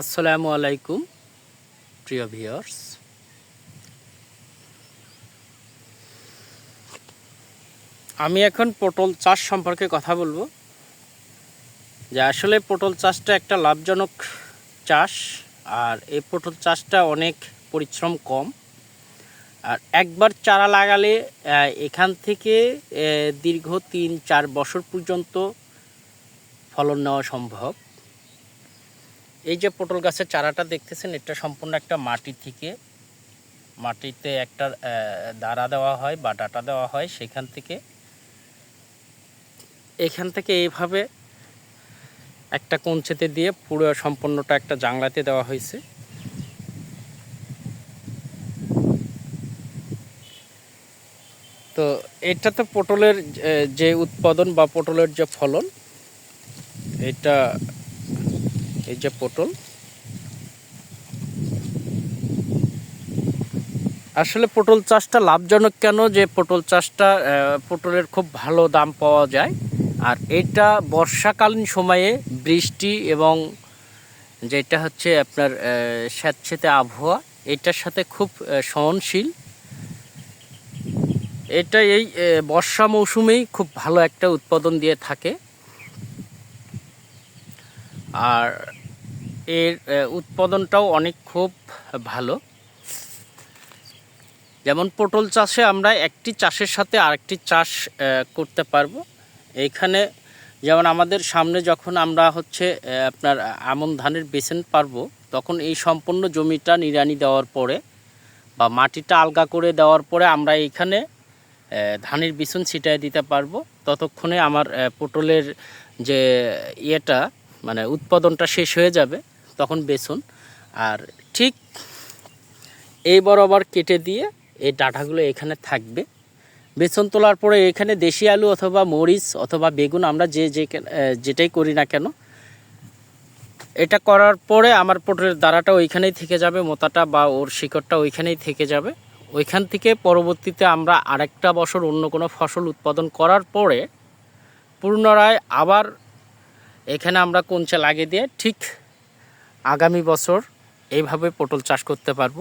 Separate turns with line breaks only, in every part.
আসসালামু আলাইকুম, প্রিয় ভিউয়ার্স। আমি এখন পটল চাষ সম্পর্কে কথা বলব। যে আসলে পটল চাষটা একটা লাভজনক চাষ, আর এই পটল চাষটা অনেক পরিশ্রম কম। আর একবার চারা লাগালে এখান থেকে দীর্ঘ তিন চার বছর পর্যন্ত ফলন নেওয়া সম্ভব। এই যে পটল গাছের চারাটা দেখতেছেন, এটা সম্পূর্ণ একটা মাটি থেকে, মাটিতে একটা দাঁড়া দেওয়া হয়, বা ডাটা দেওয়া হয় সেখান থেকে। এখান থেকে এইভাবে একটা কঞ্চেতে দিয়ে পুরো সম্পূর্ণটা একটা জাংলাতে দেওয়া হয়েছে। তো এটা তো পটলের যে উৎপাদন বা পটলের যে ফলন, এটা এই যে পটল। আসলে পটল চাষটা লাভজনক কেন? যে পটল চাষটা পটলের খুব ভালো দাম পাওয়া যায়। আর এটা বর্ষাকালীন সময়ে বৃষ্টি এবং যেটা হচ্ছে আপনার স্যাঁতস্যাঁতে আবহাওয়া, এটার সাথে খুব সহনশীল। এটা এই বর্ষা মৌসুমেই খুব ভালো একটা উৎপাদন দিয়ে থাকে। আর এর উৎপাদনটাও অনেক খুব ভালো। যেমন পটল চাষে আমরা একটি চাষের সাথে আরেকটি চাষ করতে পারব। এইখানে যেমন আমাদের সামনে যখন আমরা হচ্ছে আপনার আমন ধানের বেসন পারব, তখন এই সম্পূর্ণ জমিটা নিড়ানি দেওয়ার পরে বা মাটিটা আলগা করে দেওয়ার পরে আমরা এইখানে ধানের বিছুন ছিটাই দিতে পারব। ততক্ষণে আমার পটলের যে ইয়েটা মানে উৎপাদনটা শেষ হয়ে যাবে তখন বেসন। আর ঠিক এই বরাবর কেটে দিয়ে এই ডাঁটাগুলো এখানে থাকবে। বেসন তোলার পরে এখানে দেশি আলু অথবা মরিচ অথবা বেগুন আমরা যে যে যেটাই করি না কেন, এটা করার পরে আমার পটলের দাঁড়াটা ওইখানেই থেকে যাবে, মোতাটা বা ওর শিকড়টা ওইখানেই থেকে যাবে। ওইখান থেকে পরবর্তীতে আমরা আরেকটা বছর অন্য কোনো ফসল উৎপাদন করার পরে পুনরায় আবার এখানে আমরা কোঞ্চে লাগিয়ে দিয়ে ঠিক আগামী বছর এইভাবে পটল চাষ করতে পারব।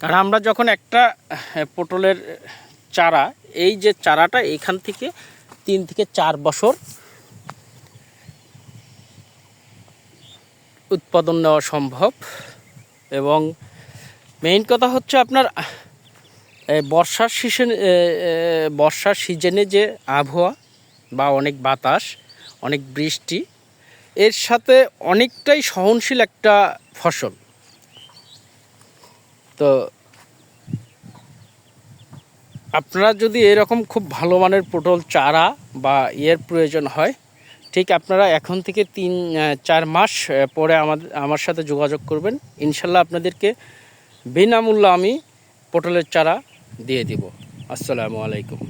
কারণ আমরা যখন একটা পটলের চারা, এই যে চারাটা এখান থেকে তিন থেকে চার বছর উৎপাদন নেওয়া সম্ভব এবং মেইন কথা হচ্ছে আপনার বর্ষার সিজন বর্ষার সিজনে যে আবহাওয়া বা অনেক বাতাস অনেক বৃষ্টি, এর সাথে অনেকটাই সহনশীল একটা ফসল। তো আপনারা যদি এরকম খুব ভালো মানের পটল, চারা বা ইয়ের প্রয়োজন হয়, ঠিক আপনারা এখন থেকে তিন চার মাস পরে আমাদের আমার সাথে যোগাযোগ করবেন। ইনশাল্লাহ আপনাদেরকে বিনামূল্যে আমি পটলের চারা দিয়ে দিব। আসসালামু আলাইকুম।